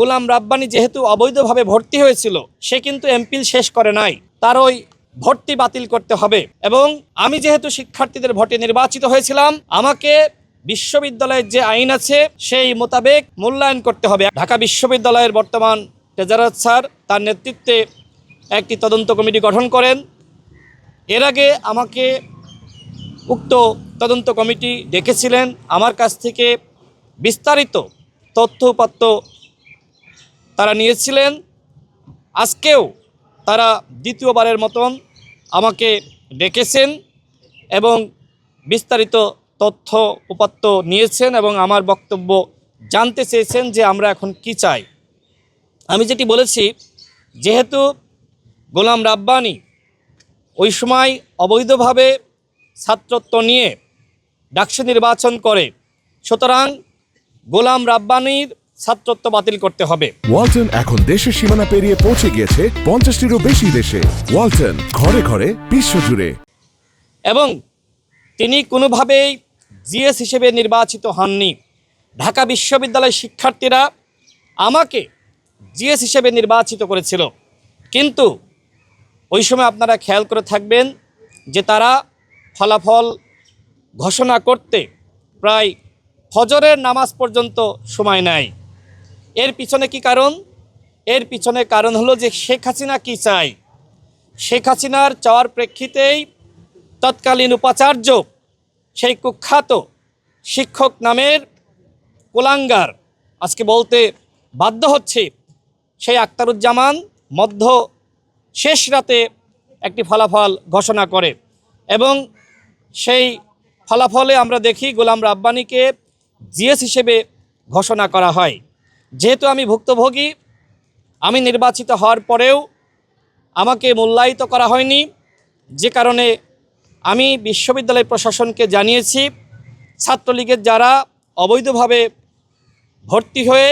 গোলাম রাব্বানি যেহেতু অবৈধভাবে ভর্তি হয়েছিল, সে কিন্তু এমপিল শেষ করে নাই। তার ওই ভর্তি বাতিল করতে হবে। এবং আমি যেহেতু শিক্ষার্থীদের ভোটে নির্বাচিত হয়েছিলাম, আমাকে বিশ্ববিদ্যালয়ের যে আইন আছে, সেই মোতাবেক মূল্যায়ন করতে হবে। ঢাকা বিশ্ববিদ্যালয়ের বর্তমান তেজারত স্যার, তার নেতৃত্বে একটি তদন্ত কমিটি গঠন করেন। এর আগে আমাকে উক্ত তদন্ত কমিটি ডেকেছিলেন। আমার কাছ থেকে বিস্তারিত তথ্য উপাত্ত তারা নিয়েছিলেন। আজকেও তারা দ্বিতীয়বারের মতন আমাকে ডেকেছেন এবং বিস্তারিত তথ্য উপাত্ত নিয়েছেন এবং আমার বক্তব্য জানতে চেয়েছেন যে আমরা এখন কি চাই। আমি যেটি বলেছি, যেহেতু গোলাম রাব্বানি ওই সময় অবৈধভাবে ছাত্রত্ব নিয়ে ডাকসু নির্বাচন করে, সুতরাং গোলাম রাব্বানির ছাত্রত্ব বাতিল করতে হবে। ওয়ালটন এখন দেশের সীমানা পেরিয়ে পৌঁছে গিয়েছে পঞ্চাশটিরও বেশি দেশে। ওয়ালটন ঘরে ঘরে বিশ্বজুড়ে। এবং তিনি কোনোভাবেই জিএস হিসেবে নির্বাচিত হননি। ঢাকা বিশ্ববিদ্যালয়ের শিক্ষার্থীরা আমাকে জিএস হিসেবে নির্বাচিত করেছিল। কিন্তু ওই সময় আপনারা খেয়াল করে থাকবেন যে তারা ফলাফল ঘোষণা করতে প্রায় ফজরের নামাজ পর্যন্ত সময় নেয়। এর পিছনে কি কারণ? এর পিছনে কারণ হলো যে শেখ হাসিনা কী চায়? শেখ হাসিনার চাওয়ার প্রেক্ষিতেই তৎকালীন উপাচার্য সেই কুখ্যাত শিক্ষক নামের কোলাঙ্গার, আজকে বলতে বাধ্য হচ্ছে সেই আক্তারুজ্জামান মধ্য শেষ রাতে একটি ফলাফল ঘোষণা করে এবং সেই ফলাফলে আমরা দেখি গোলাম রাব্বানিকে জিএস হিসেবে ঘোষণা করা হয়। যেহেতু আমি ভুক্তভোগী, আমি নির্বাচিত হওয়ার পরেও আমাকে মূল্যায়িত করা হয়নি। যে কারণে আমি বিশ্ববিদ্যালয় প্রশাসনকে জানিয়েছি, ছাত্রলীগের যারা অবৈধভাবে ভর্তি হয়ে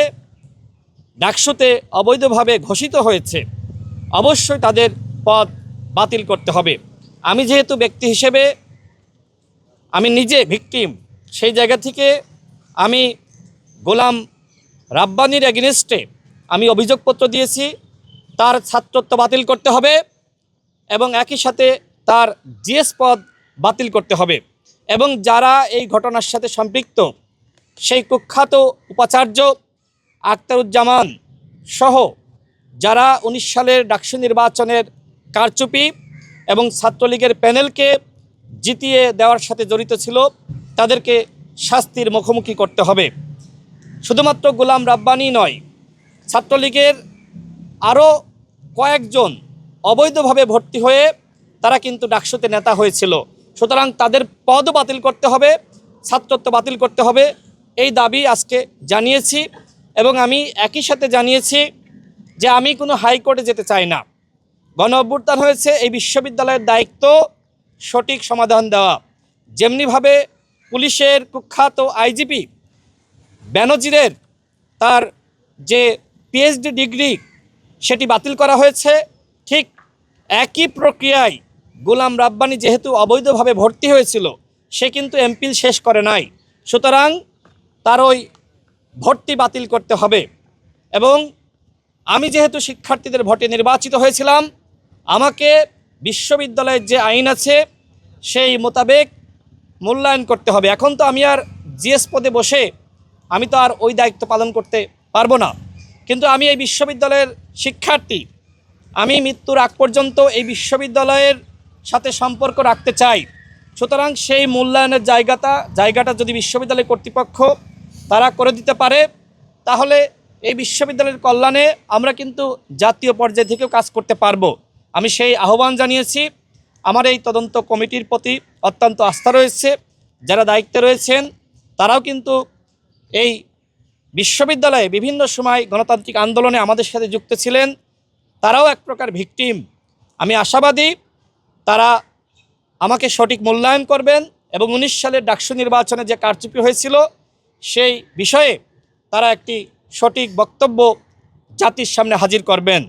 ডাকসুতে অবৈধভাবে ঘোষিত হয়েছে, অবশ্যই তাদের পদ বাতিল করতে হবে। আমি যেহেতু ব্যক্তি হিসেবে আমি নিজে ভিকটিম, সেই জায়গা থেকে আমি গোলাম রাব্বানির এগেনস্টে আমি অভিযোগপত্র দিয়েছি, তার ছাত্রত্ব বাতিল করতে হবে এবং একই সাথে তার জিএস পদ বাতিল করতে হবে। এবং যারা এই ঘটনার সাথে সম্পৃক্ত, সেই কুখ্যাত উপাচার্য আক্তারুজ্জামান সহ যারা উনিশ সালের ডাকসু নির্বাচনের কারচুপি এবং ছাত্রলীগের প্যানেলকে জিতিয়ে দেওয়ার সাথে জড়িত ছিল, তাদেরকে শাস্তির মুখোমুখি করতে হবে। শুধুমাত্র গোলাম রাব্বানি নয়, ছাত্রলীগের আরও কয়েকজন অবৈধভাবে ভর্তি হয়ে তারা কিন্তু ডাকসুতে নেতা হয়েছিল। সুতরাং তাদের পদ বাতিল করতে হবে, ছাত্রত্ব বাতিল করতে হবে, এই দাবি আজকে জানিয়েছি এবং আমি একই সাথে জানিয়েছি যে আমি কোনো হাইকোর্টে যেতে চাই না। গণ অভ্যুত্থান হয়েছে, এই বিশ্ববিদ্যালয়ের দায়িত্ব সঠিক সমাধান দেওয়া। যেমনিভাবে পুলিশের কুখ্যাত আইজিপি ব্যানজিরের তার যে পিএইচডি ডিগ্রি সেটি বাতিল করা হয়েছে। ঠিক একই প্রক্রিয়ায় গোলাম রাব্বানি যেহেতু অবৈধভাবে ভর্তি হয়েছিল, সে কিন্তু এমপিল শেষ করে নাই। সুতরাং তার ওই ভর্তি বাতিল করতে হবে। এবং আমি যেহেতু শিক্ষার্থীদের ভোটে নির্বাচিত হয়েছিলাম, আমাকে বিশ্ববিদ্যালয়ের যে আইন আছে সেই মোতাবেক মূল্যায়ন করতে হবে। এখন তো আমি আর জিএস পদে বসে আমি তো আর ওই দায়িত্ব পালন করতে পারব না। কিন্তু আমি এই বিশ্ববিদ্যালয়ের শিক্ষার্থী। আমি মৃত্যুর আগ পর্যন্ত এই বিশ্ববিদ্যালয়ের সাথে সম্পর্ক রাখতে চাই। সুতরাং সেই মূল্যায়নের জায়গাটা জায়গাটা যদি বিশ্ববিদ্যালয় কর্তৃপক্ষ তারা করে দিতে পারে, তাহলে এই বিশ্ববিদ্যালয়ের কল্যাণে আমরা কিন্তু জাতীয় পর্যায় থেকেও কাজ করতে পারব। আমি সেই আহ্বান জানিয়েছি। আমার এই তদন্ত কমিটির প্রতি অত্যন্ত আস্থা রয়েছে। যারা দায়িত্বে রয়েছেন, তারাও কিন্তু এই বিশ্ববিদ্যালয়ে বিভিন্ন সময় গণতান্ত্রিক আন্দোলনে আমাদের সাথে যুক্ত ছিলেন। তারাও এক প্রকার ভিকটিম। আমি আশাবাদী তারা আমাকে সঠিক মূল্যায়ন করবেন এবং উনিশ সালের ডাকসু নির্বাচনে যে কারচুপি হয়েছিল, সেই বিষয়ে তারা একটি সঠিক বক্তব্য জাতির সামনে হাজির করবেন।